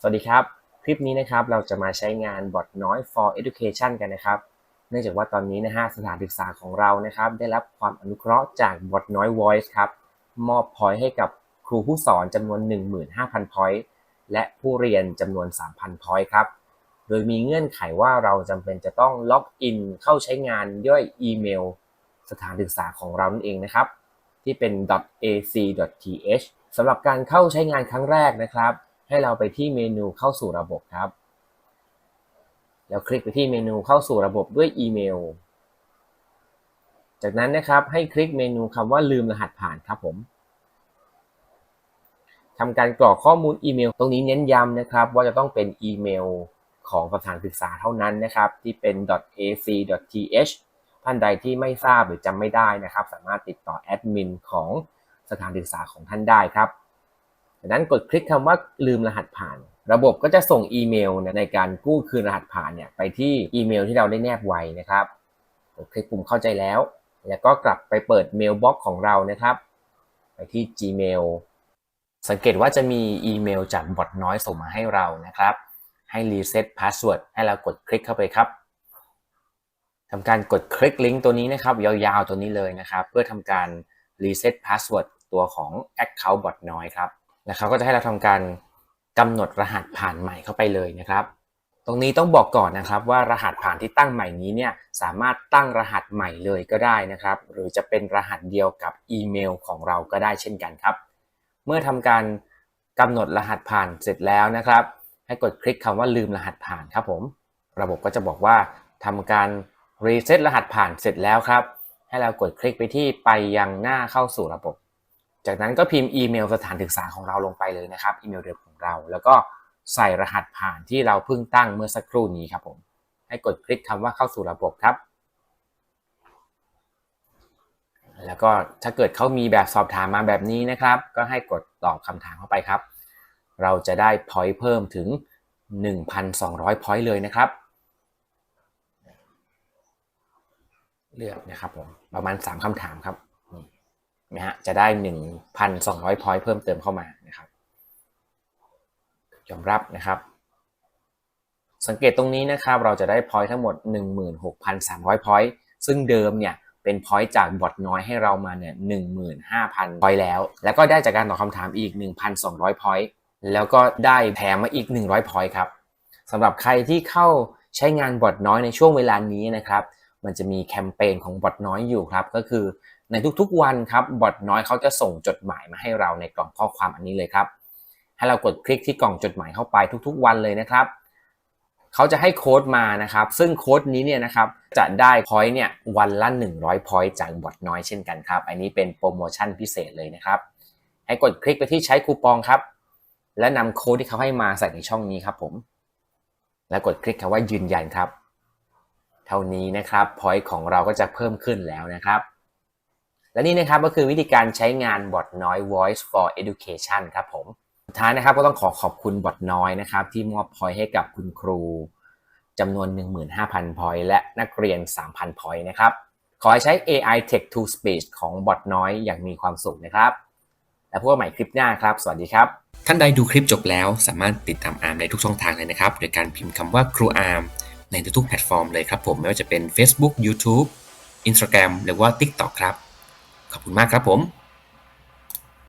สวัสดีครับ คลิปนี้นะครับเราจะมาใช้งานบอทน้อย for education กันนะครับ เนื่องจากว่าตอนนี้นะฮะสถานศึกษาของเรานะครับ ได้รับความอนุเคราะห์จากบอทน้อย voice ครับ มอบพอยต์ให้กับครูผู้สอนจำนวน 15,000พอยต์และผู้เรียนจำนวน 3,000พอยต์ครับ โดยมีเงื่อนไขว่าเราจำเป็นจะต้องล็อกอินเข้าใช้งานด้วยอีเมล สถานศึกษาของเรานั่นเองนะครับ ที่เป็น .ac.th สำหรับการเข้าใช้งานครั้งแรกนะครับ ให้เราไปที่เมนูเข้าสู่ระบบครับ แล้วคลิกไปที่เมนูเข้าสู่ระบบด้วยอีเมล จากนั้นนะครับให้คลิกเมนูคำว่าลืมรหัสผ่านครับผมทำการกรอกข้อมูลอีเมล ตรงนี้เน้นย้ำนะครับ ว่าจะต้องเป็นอีเมลของสถานศึกษาเท่านั้นนะครับ ที่เป็น .ac.th ท่านใดที่ไม่ทราบหรือจำไม่ได้นะครับ สามารถติดต่อแอดมินของสถานศึกษาของท่านได้ครับ จากนั้นกดคลิกคำว่าลืมรหัสผ่าน ระบบก็จะส่งอีเมลในการกู้คืนรหัสผ่านเนี่ยไปที่อีเมลที่เราได้แนบไว้นะครับคลิกปุ่มเข้าใจแล้ว แล้วก็กลับไปเปิดเมลบ็อกของเรานะครับ ไปที่ Gmail สังเกตว่าจะมีอีเมลจากบอทน้อยส่งมาให้เรานะครับ ให้รีเซ็ตพาสเวิร์ดให้เรากดคลิกเข้าไปครับทำการกดคลิกลิงก์ตัวนี้นะครับ ยาวๆตัวนี้เลยนะครับ เพื่อทำการรีเซ็ตพาสเวิร์ดตัวของ Account บอทน้อยครับ แล้วเขาก็จะให้เราทำการกำหนดรหัสผ่านใหม่เข้าไปเลยนะครับ ตรงนี้ต้องบอกก่อนนะครับว่ารหัสผ่านที่ตั้งใหม่นี้เนี่ยสามารถตั้งรหัสใหม่เลยก็ได้นะครับ หรือจะเป็นรหัสเดียวกับอีเมลของเราก็ได้เช่นกันครับ เมื่อทำการกำหนดรหัสผ่านเสร็จแล้วนะครับ ให้กดคลิกคำว่าลืมรหัสผ่านครับผม ระบบก็จะบอกว่าทำการรีเซ็ตรหัสผ่านเสร็จแล้วครับ ให้เรากดคลิกไปที่ไปยังหน้าเข้าสู่ระบบ จากนั้นก็พิมพ์อีเมลสถานศึกษาของเราลงไปเลยนะครับอีเมลเดิมของเรา แล้วก็ใส่รหัสผ่านที่เราเพิ่งตั้งเมื่อสักครู่นี้ครับผมให้กดคลิกคำว่าเข้าสู่ระบบครับ แล้วก็ถ้าเกิดเขามีแบบสอบถามมาแบบนี้นะครับ ก็ให้กดตอบคำถามเข้าไปครับ เราจะได้พอยต์เพิ่มถึง 1,200พอยต์เลยนะครับ เลือกนะครับผมประมาณ 3คำถามครับ นี่นะฮะจะได้ 1,200พอยต์เพิ่มเติมเข้ามานะครับยอมรับนะครับ สังเกตตรงนี้นะครับ เราจะได้พอยต์ทั้งหมด 16,300พอยต์ซึ่งเดิมเนี่ยเป็นพอยต์จากบอทน้อยให้เรามาเนี่ย15,000พอยต์แล้ว แล้วก็ได้จากการตอบคำถามอีก 1,200พอยต์แล้วก็ได้แถมมาอีก 100พอยต์ครับสำหรับใครที่เข้าใช้งานบอทน้อยในช่วงเวลานี้นะครับ มันจะมีแคมเปญของบอทน้อยอยู่ครับ ก็คือ ในทุกๆวันครับบอทน้อยเขาจะส่งจดหมายมาให้เราในกล่องข้อความอันนี้เลยครับ ให้เรากดคลิกที่กล่องจดหมายเข้าไปทุกๆ วันเลยนะครับเขาจะให้โค้ดมานะครับ ซึ่งโค้ดนี้เนี่ยนะครับจะได้พอยต์เนี่ยวันละ 100พอยต์จากบอทน้อยเช่นกันครับ อันนี้เป็นโปรโมชั่นพิเศษเลยนะครับ ให้กดคลิกไปที่ใช้คูปองครับ และนำโค้ดที่เขาให้มาใส่ในช่องนี้ครับผม แล้วกดคลิกคำว่ายืนยันครับ เท่านี้นะครับพอยต์ของเราก็จะเพิ่มขึ้นแล้วนะครับ และนี่นะครับก็คือวิธีการใช้งานบอทน้อย Voice for Education ครับผมสุดท้ายนะครับก็ต้องขอขอบคุณบอทน้อยนะครับที่มอบพอยให้กับคุณครูจำนวน 15,000พอยและนักเรียน 3,000พอยนะครับ ขอให้ใช้ AI Text to Speech ของบอทน้อยอย่างมีความสุขนะครับ แล้วพบกันใหม่คลิปหน้าครับ สวัสดีครับ ท่านใดดูคลิปจบแล้วสามารถติดตามอาร์มได้ทุกช่องทางเลยนะครับ โดยการพิมพ์คำว่าครูอาร์มในทุกๆแพลตฟอร์มเลยครับผมไม่ว่าจะเป็น Facebook YouTube Instagram หรือว่า TikTok ครับ ขอบคุณมากครับผม